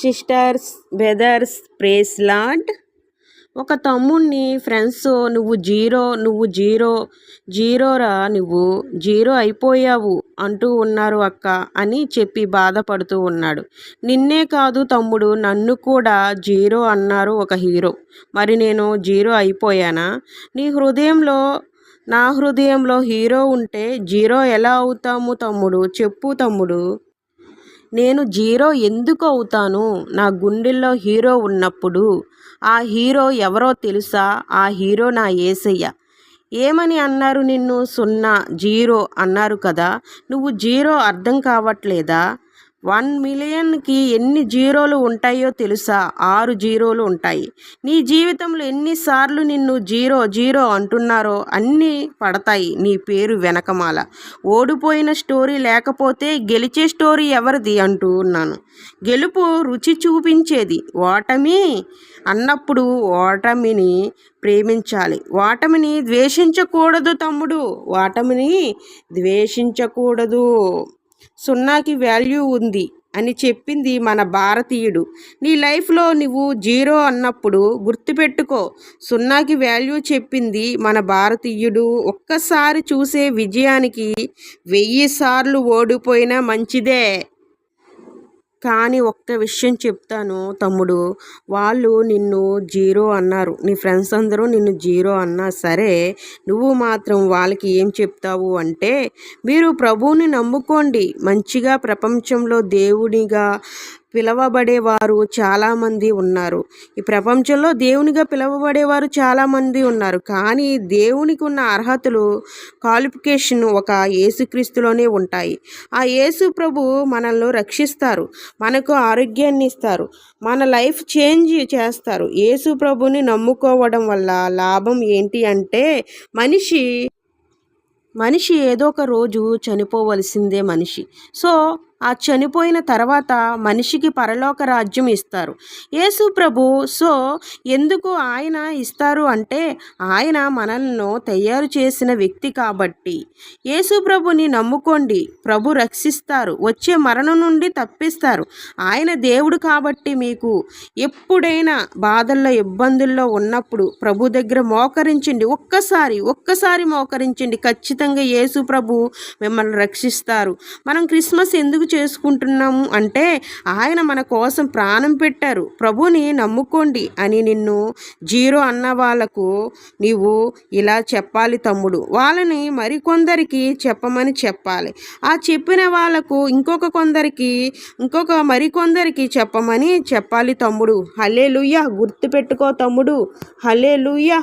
Sisters brothers praise lord ఒక తమ్ముణ్ణి friends నువ్వు జీరో నువ్వు జీరో జీరోరా నువ్వు? జీరో అయిపోయావు అంటూ ఉన్నారు అక్క అని చెప్పి బాధపడుతూ ఉన్నాడు. నిన్నే కాదు తమ్ముడు నన్ను కూడా జీరో అన్నారు ఒక హీరో. మరి నేను జీరో అయిపోయానా? నీ హృదయంలో నా హృదయంలో హీరో ఉంటే జీరో ఎలా అవుతాము తమ్ముడు? చెప్పు తమ్ముడు. నేను జీరో ఎందుకు అవుతాను? నా గుండెల్లో హీరో ఉన్నప్పుడు ఆ హీరో ఎవరో తెలుసా? ఆ హీరో నా ఏసయ్య. ఏమని అన్నారు నిన్ను? సున్నా జీరో అన్నారు కదా. నువ్వు జీరో అర్థం కావట్లేదా? వన్ మిలియన్కి ఎన్ని జీరోలు ఉంటాయో తెలుసా? ఆరు జీరోలు ఉంటాయి. నీ జీవితంలో ఎన్నిసార్లు నిన్ను జీరో జీరో అంటున్నారో అన్నీ పడతాయి నీ పేరు వెనకమాల. ఓడిపోయిన స్టోరీ లేకపోతే గెలిచే స్టోరీ ఎవరిది అంటూ ఉన్నాను. గెలుపు రుచి చూపించేది ఓటమి అన్నప్పుడు ఓటమిని ప్రేమించాలి. ఓటమిని ద్వేషించకూడదు తమ్ముడు. ఓటమిని ద్వేషించకూడదు. సున్నాకి వాల్యూ ఉంది అని చెప్పింది మన భారతీయుడు. నీ లైఫ్లో నువ్వు జీరో అన్నప్పుడు గుర్తుపెట్టుకో సున్నాకి వాల్యూ చెప్పింది మన భారతీయుడు. ఒక్కసారి చూసే విజయానికి వెయ్యి సార్లు ఓడిపోయినా మంచిదే. కానీ ఒక్క విషయం చెప్తాను తమ్ముడు. వాళ్ళు నిన్ను జీరో అన్నారు. నీ ఫ్రెండ్స్ అందరూ నిన్ను జీరో అన్నా సరే నువ్వు మాత్రం వాళ్ళకి ఏం చెప్తావు అంటే మీరు ప్రభువుని నమ్ముకోండి. మంచిగా ప్రపంచంలో దేవునిగా పిలవబడేవారు చాలామంది ఉన్నారు. ఈ ప్రపంచంలో దేవునిగా పిలవబడేవారు చాలామంది ఉన్నారు. కానీ దేవునికి ఉన్న అర్హతలు క్వాలిఫికేషన్ ఒక యేసుక్రీస్తులోనే ఉంటాయి. ఆ యేసు ప్రభు మనల్ని రక్షిస్తారు. మనకు ఆరోగ్యాన్ని ఇస్తారు. మన లైఫ్ చేంజ్ చేస్తారు. యేసు ప్రభుని నమ్ముకోవడం వల్ల లాభం ఏంటి అంటే మనిషి మనిషి ఏదో ఒక రోజు చనిపోవలసిందే మనిషి. సో ఆ చనిపోయిన తర్వాత మనిషికి పరలోక రాజ్యం ఇస్తారు. యేసు ప్రభు సో ఎందుకు ఆయన ఇస్తారు అంటే ఆయన మనల్ని తయారు చేసిన వ్యక్తి కాబట్టి. యేసు ప్రభుని నమ్ముకోండి. ప్రభు రక్షిస్తారు. వచ్చే మరణం నుండి తప్పిస్తారు. ఆయన దేవుడు కాబట్టి మీకు ఎప్పుడైనా బాధల్లో ఇబ్బందుల్లో ఉన్నప్పుడు ప్రభు దగ్గర మోకరించండి. ఒక్కసారి ఒక్కసారి మోకరించండి. ఖచ్చితంగా యేసు ప్రభు మిమ్మల్ని రక్షిస్తారు. మనం క్రిస్మస్ ఎందుకు చేసుకుంటున్నాము అంటే ఆయన మన కోసం ప్రాణం పెట్టారు. ప్రభుని నమ్ముకోండి అని నిన్ను జీరో అన్న వాళ్ళకు నీవు ఇలా చెప్పాలి తమ్ముడు. వాళ్ళని మరికొందరికి చెప్పమని చెప్పాలి. ఆ చెప్పిన వాళ్ళకు ఇంకొక కొందరికి ఇంకొక మరికొందరికి చెప్పమని చెప్పాలి తమ్ముడు. హలే లుయ్య గుర్తుపెట్టుకో తమ్ముడు. హలే లూయ